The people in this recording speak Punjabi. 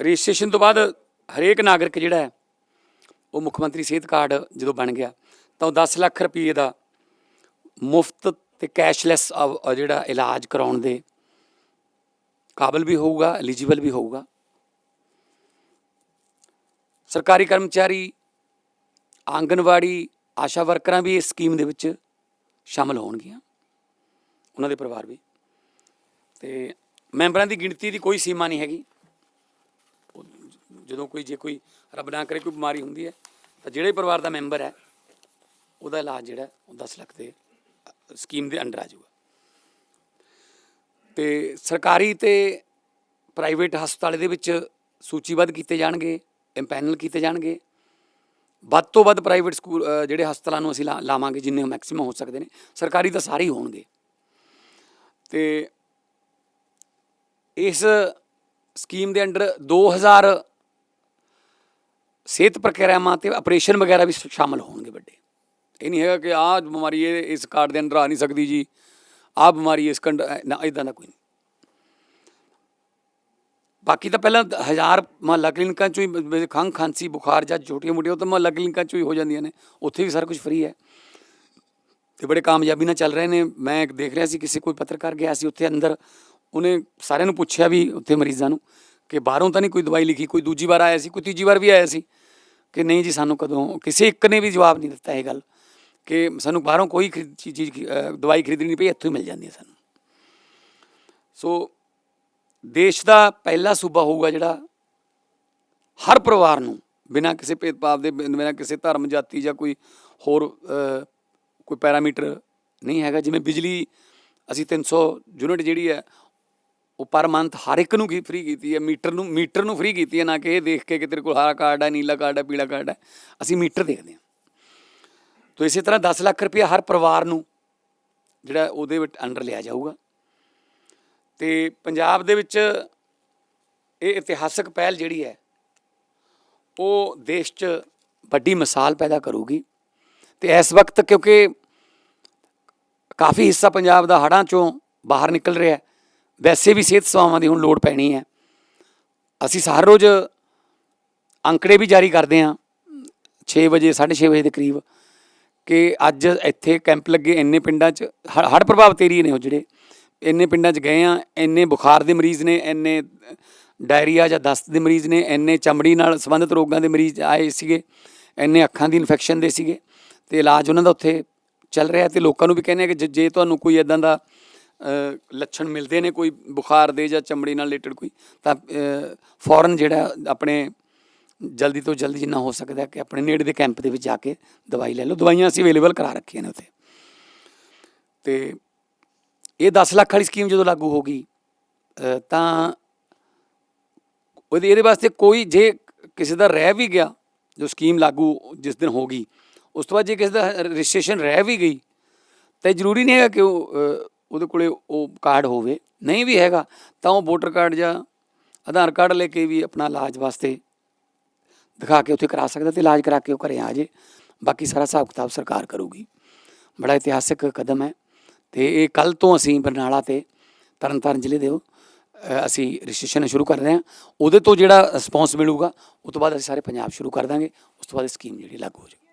ਰਜਿਸਟ੍ਰੇਸ਼ਨ ਤੋਂ ਬਾਅਦ ਹਰੇਕ ਨਾਗਰਿਕ ਜਿਹੜਾ ਹੈ, ਉਹ ਮੁੱਖ ਮੰਤਰੀ ਸਿਹਤ ਕਾਰਡ ਜਦੋਂ ਬਣ ਗਿਆ, ਤਾਂ ਉਹ 10 ਲੱਖ ਰੁਪਏ ਦਾ ਮੁਫਤ ਤੇ ਕੈਸ਼ਲੈਸ ਜਿਹੜਾ ਇਲਾਜ ਕਰਾਉਣ ਦੇ ਕਾਬਲ ਵੀ ਹੋਊਗਾ, ਐਲੀਜੀਬਲ ਵੀ ਹੋਊਗਾ। ਸਰਕਾਰੀ ਕਰਮਚਾਰੀ, ਆਂਗਨਵਾੜੀ, ਆਸ਼ਾ ਵਰਕਰਾਂ ਵੀ ਇਸ ਸਕੀਮ ਦੇ ਵਿੱਚ ਸ਼ਾਮਲ ਹੋਣਗੀਆਂ, ਉਹਨਾਂ ਦੇ ਪਰਿਵਾਰ ਵੀ। ਤੇ ਮੈਂਬਰਾਂ ਦੀ ਗਿਣਤੀ ਦੀ ਕੋਈ ਸੀਮਾ ਨਹੀਂ ਹੈਗੀ। ਜਦੋਂ ਕੋਈ ਜੇ ਕੋਈ ਰੱਬ ਨਾ ਕਰੇ, ਕੋਈ ਬਿਮਾਰੀ ਹੁੰਦੀ ਹੈ, ਤਾਂ ਜਿਹੜੇ ਪਰਿਵਾਰ ਦਾ ਮੈਂਬਰ ਹੈ, ਉਹਦਾ ਇਲਾਜ ਜਿਹੜਾ, ਉਹ 10 ਲੱਖ ਦੇ ਸਕੀਮ ਦੇ ਅੰਡਰ ਆ ਜਾਊਗਾ। ਤੇ ਸਰਕਾਰੀ ਤੇ ਪ੍ਰਾਈਵੇਟ ਹਸਪਤਾਲ ਦੇ ਵਿੱਚ ਸੂਚੀਬੱਧ ਕੀਤੇ ਜਾਣਗੇ ਇੰਪੈਨਲ ਕੀਤੇ ਜਾਣਗੇ। ਵੱਧ ਤੋਂ ਵੱਧ ਪ੍ਰਾਈਵੇਟ ਸਕੂਲ ਜਿਹੜੇ ਹਸਪਤਾਲਾਂ ਨੂੰ ਅਸੀਂ ਲਾ- ਲਾਵਾਂਗੇ, ਜਿੰਨੇ ਮੈਕਸਿਮਮ ਹੋ ਸਕਦੇ ਨੇ, ਸਰਕਾਰੀ ਤਾਂ ਸਾਰੇ ਹੀ ਹੋਣਗੇ। ਤੇ ਇਸ ਸਕੀਮ ਦੇ ਅੰਡਰ 2000 ਸਿਹਤ ਪ੍ਰਕਿਰਿਆਵਾਂ ਤੇ ਆਪਰੇਸ਼ਨ ਵਗੈਰਾ ਵੀ ਸ਼- ਸ਼ਾਮਲ ਹੋਣਗੇ ਵੱਡੇ। ਇਹ ਨਹੀਂ ਹੈਗਾ ਕਿ ਆਹ ਬਿਮਾਰੀ ਇਹ, ਇਸ ਕਾਰਡ ਦੇ ਅੰਦਰ ਆ ਨਹੀਂ ਸਕਦੀ ਜੀ। ਆਹ ਬਿਮਾਰੀ ਇਸ ਕੰਡ ਨਾ ਇਦਾਂ ਦਾ ਕੋਈ ਨਹੀਂ। ਬਾਕੀ ਤਾਂ ਪਹਿਲਾਂ ਹਜ਼ਾਰ ਮੁਹੱਲਾ ਕਲੀਨਿਕਾਂ ਚੋਂ ਹੀ ਖੰਘ, ਖਾਂਸੀ, ਬੁਖਾਰ ਜਾਂ ਛੋਟੀਆਂ ਮੋਟੀਆਂ ਉਹ ਤਾਂ ਮੁਹੱਲਾ ਕਲੀਨਿਕਾਂ ਚੋਂ ਹੀ ਹੋ ਜਾਂਦੀਆਂ ਨੇ। ਉੱਥੇ ਵੀ ਸਾਰਾ ਕੁਝ ਫ੍ਰੀ ਹੈ। ਤੇ ਬੜੇ ਕਾਮਯਾਬੀ ਨਾਲ ਚੱਲ ਰਹੇ ਨੇ। ਮੈਂ ਇੱਕ ਦੇਖ ਰਿਹਾ ਸੀ, ਕਿਸੇ ਕੋਈ ਪੱਤਰਕਾਰ ਗਿਆ ਸੀ ਉੱਥੇ ਅੰਦਰ। ਉਹਨੇ ਸਾਰਿਆਂ ਨੂੰ ਪੁੱਛਿਆ ਵੀ ਉੱਥੇ ਮਰੀਜ਼ਾਂ ਨੂੰ। ਕਿ ਬਾਹਰੋਂ ਤਾਂ ਨਹੀਂ ਕੋਈ ਦਵਾਈ ਲਿਖੀ, ਕੋਈ ਦੂਜੀ ਵਾਰ ਆਇਆ ਸੀ, ਕੋਈ ਤੀਜੀ ਵਾਰ ਵੀ ਆਇਆ ਸੀ ਕਿ ਨਹੀਂ ਜੀ ਸਾਨੂੰ ਕਦੋਂ, ਕਿਸੇ ਇੱਕ ਨੇ ਵੀ ਜਵਾਬ ਨਹੀਂ ਦਿੱਤਾ ਇਹ ਗੱਲ ਕਿ ਸਾਨੂੰ ਬਾਹਰੋਂ ਕੋਈ ਖਰੀਦ- ਚੀਜ਼ ਦਵਾਈ ਖਰੀਦਣੀ ਪਈ, ਇੱਥੋਂ ਹੀ ਮਿਲ ਜਾਂਦੀ ਹੈ ਸਾਨੂੰ। ਸੋ ਦੇਸ਼ ਦਾ ਪਹਿਲਾ ਸੂਬਾ ਹੋਊਗਾ ਜਿਹੜਾ ਹਰ ਪਰਿਵਾਰ ਨੂੰ, ਬਿਨਾਂ ਕਿਸੇ ਭੇਦਭਾਵ ਦੇ, ਬਿਨਾਂ ਕਿਸੇ ਧਰਮ, ਜਾਤੀ ਜਾਂ ਕੋਈ ਹੋਰ ਕੋਈ ਪੈਰਾਮੀਟਰ ਨਹੀਂ ਹੈਗਾ। ਜਿਵੇਂ ਬਿਜਲੀ, ਅਸੀਂ 300 ਯੂਨਿਟ ਜਿਹੜੀ ਹੈ ਉਹ ਪਰ ਮੰਥ ਹਰ ਇੱਕ ਨੂੰ ਕੀ ਫ੍ਰੀ ਕੀਤੀ ਹੈ? ਮੀਟਰ ਨੂੰ ਮੀਟਰ ਨੂੰ ਫ੍ਰੀ ਕੀਤੀ ਹੈ ਨਾ ਕਿ ਇਹ ਦੇਖ ਕੇ ਕਿ ਤੇਰੇ ਕੋਲ ਹਰਾ ਕਾਰਡ ਹੈ, ਨੀਲਾ ਕਾਰਡ ਹੈ, ਪੀਲਾ ਕਾਰਡ ਹੈ। ਅਸੀਂ ਮੀਟਰ ਦੇਖਦੇ ਹਾਂ। ਤੋ ਇਸੇ ਤਰ੍ਹਾਂ 10 ਲੱਖ ਰੁਪਏ ਹਰ ਪਰਿਵਾਰ ਨੂੰ ਜਿਹੜਾ ਉਹਦੇ ਵਿੱਚ ਅੰਡਰ ਲਿਆ ਜਾਊਗਾ। ਤੇ ਪੰਜਾਬ ਦੇ ਵਿੱਚ ਇਹ ਇਤਿਹਾਸਕ ਪਹਿਲ ਜਿਹੜੀ ਹੈ, ਉਹ ਦੇਸ਼ 'ਚ ਵੱਡੀ ਮਿਸਾਲ ਪੈਦਾ ਕਰੂਗੀ। ਤੇ ਇਸ ਵਕਤ ਕਿਉਂਕਿ ਕਾਫੀ ਹਿੱਸਾ ਪੰਜਾਬ ਦਾ ਹੜ੍ਹਾਂ ਚੋਂ ਬਾਹਰ ਨਿਕਲ ਰਿਹਾ ਹੈ ਵੈਸੇ ਵੀ ਸਿਹਤ ਸੇਵਾਵਾਂ ਦੀ ਹੁਣ ਲੋੜ ਪੈਣੀ ਹੈ। ਅਸੀਂ ਹਰ ਰੋਜ਼ ਅੰਕੜੇ ਵੀ ਜਾਰੀ ਕਰਦੇ ਹਾਂ 6 ਵਜੇ 6:30 ਵਜੇ ਦੇ ਕਰੀਬ ਕਿ ਅੱਜ ਇੱਥੇ ਕੈਂਪ ਲੱਗੇ, ਇੰਨੇ ਪਿੰਡਾਂ 'ਚ ਹੜ੍ਹ ਹੜ੍ਹ ਪ੍ਰਭਾਵਿਤ ਏਰੀਏ ਨੇ ਉਹ ਜਿਹੜੇ, ਇੰਨੇ ਪਿੰਡਾਂ 'ਚ ਗਏ ਆ ਇੰਨੇ ਬੁਖਾਰ ਦੇ ਮਰੀਜ਼ ਨੇ, ਇੰਨੇ ਡਾਇਰੀਆ ਜਾਂ ਦਸਤ ਦੇ ਮਰੀਜ਼ ਨੇ, ਇੰਨੇ ਚਮੜੀ ਨਾਲ ਸੰਬੰਧਿਤ ਰੋਗਾਂ ਦੇ ਮਰੀਜ਼ ਆਏ ਸੀਗੇ, ਇੰਨੇ ਅੱਖਾਂ ਦੀ ਇਨਫੈਕਸ਼ਨ ਦੇ ਸੀਗੇ ਤੇ ਇਲਾਜ ਉਹਨਾਂ ਦਾ ਉੱਥੇ ਚੱਲ ਰਿਹਾ ਤੇ ਲੋਕਾਂ ਨੂੰ ਵੀ ਕਹਿੰਦੇ ਆ ਕਿ ਜੇ- ਤੁਹਾਨੂੰ ਕੋਈ ਇਦਾਂ ਦਾ ਲੱਛਣ ਮਿਲਦੇ ਨੇ ਕੋਈ ਬੁਖਾਰ ਦੇ ਜਾਂ ਚਮੜੀ ਨਾਲ ਰਿਲੇਟਡ ਕੋਈ, ਤਾਂ ਫੌਰਨ ਜਿਹੜਾ ਆਪਣੇ ਜਲਦੀ ਤੋਂ ਜਲਦੀ ਜਿੰਨਾ ਹੋ ਸਕਦਾ ਕਿ ਆਪਣੇ ਨੇੜੇ ਦੇ ਕੈਂਪ ਦੇ ਵਿੱਚ ਜਾ ਕੇ ਦਵਾਈ ਲੈ ਲਓ। ਦਵਾਈਆਂ ਅਸੀਂ ਅਵੇਲੇਬਲ ਕਰਾ ਰੱਖੀਆਂ ਨੇ ਉੱਥੇ। ਤੇ ਇਹ 10 ਲੱਖ ਵਾਲੀ ਸਕੀਮ ਜਦੋਂ ਲਾਗੂ ਹੋ ਗਈ ਤਾਂ ਉਹਦੇ, ਇਹਦੇ ਵਾਸਤੇ ਕੋਈ ਜੇ ਕਿਸੇ ਦਾ ਰਹਿ ਵੀ ਗਿਆ, ਜੋ ਸਕੀਮ ਲਾਗੂ ਜਿਸ ਦਿਨ ਹੋ ਗਈ, ਉਸ ਤੋਂ ਬਾਅਦ ਜੇ ਕਿਸੇ ਦਾ ਰਜਿਸਟ੍ਰੇਸ਼ਨ ਰਹਿ ਵੀ ਗਈ, ਤਾਂ ਇਹ ਜ਼ਰੂਰੀ ਨਹੀਂ ਹੈਗਾ ਕਿ ਉਹ ਉਹਦੇ ਕੋਲੇ ਉਹ ਕਾਰਡ ਹੋਵੇ, ਨਹੀਂ ਵੀ ਹੈਗਾ, ਤਾਂ ਉਹ ਵੋਟਰ ਕਾਰਡ ਜਾਂ ਆਧਾਰ ਕਾਰਡ ਲੈ ਕੇ ਵੀ ਆਪਣਾ ਇਲਾਜ ਵਾਸਤੇ ਦਿਖਾ ਕੇ ਉੱਥੇ ਕਰਾ ਸਕਦਾ ਤੇ ਇਲਾਜ ਕਰਾ ਕੇ ਉਹ ਘਰੇ ਆ ਜੇ ਬਾਕੀ ਸਾਰਾ ਹਿਸਾਬ ਕਿਤਾਬ ਸਰਕਾਰ ਕਰੂਗੀ। ਬੜਾ ਇਤਿਹਾਸਕ ਕਦਮ ਹੈ ਤੇ ਇਹ ਕੱਲ ਤੋਂ ਅਸੀਂ ਬਰਨਾਲਾ ਤੇ ਤਰਨਤਾਰਨ ਜ਼ਿਲ੍ਹੇ ਦੇ ਅਸੀਂ ਰਜਿਸਟ੍ਰੇਸ਼ਨ ਸ਼ੁਰੂ ਕਰ ਰਹੇ ਹਾਂ। ਉਹਦੇ ਤੋਂ ਜਿਹੜਾ ਰਿਸਪੌਂਸ ਮਿਲੂਗਾ ਉਸ ਤੋਂ ਬਾਅਦ ਅਸੀਂ ਸਾਰੇ ਪੰਜਾਬ ਸ਼ੁਰੂ ਕਰ ਦਾਂਗੇ। ਉਸ ਤੋਂ ਬਾਅਦ ਇਹ ਸਕੀਮ ਜਿਹੜੀ ਲਾਗੂ ਹੋ ਜਾਊਗੀ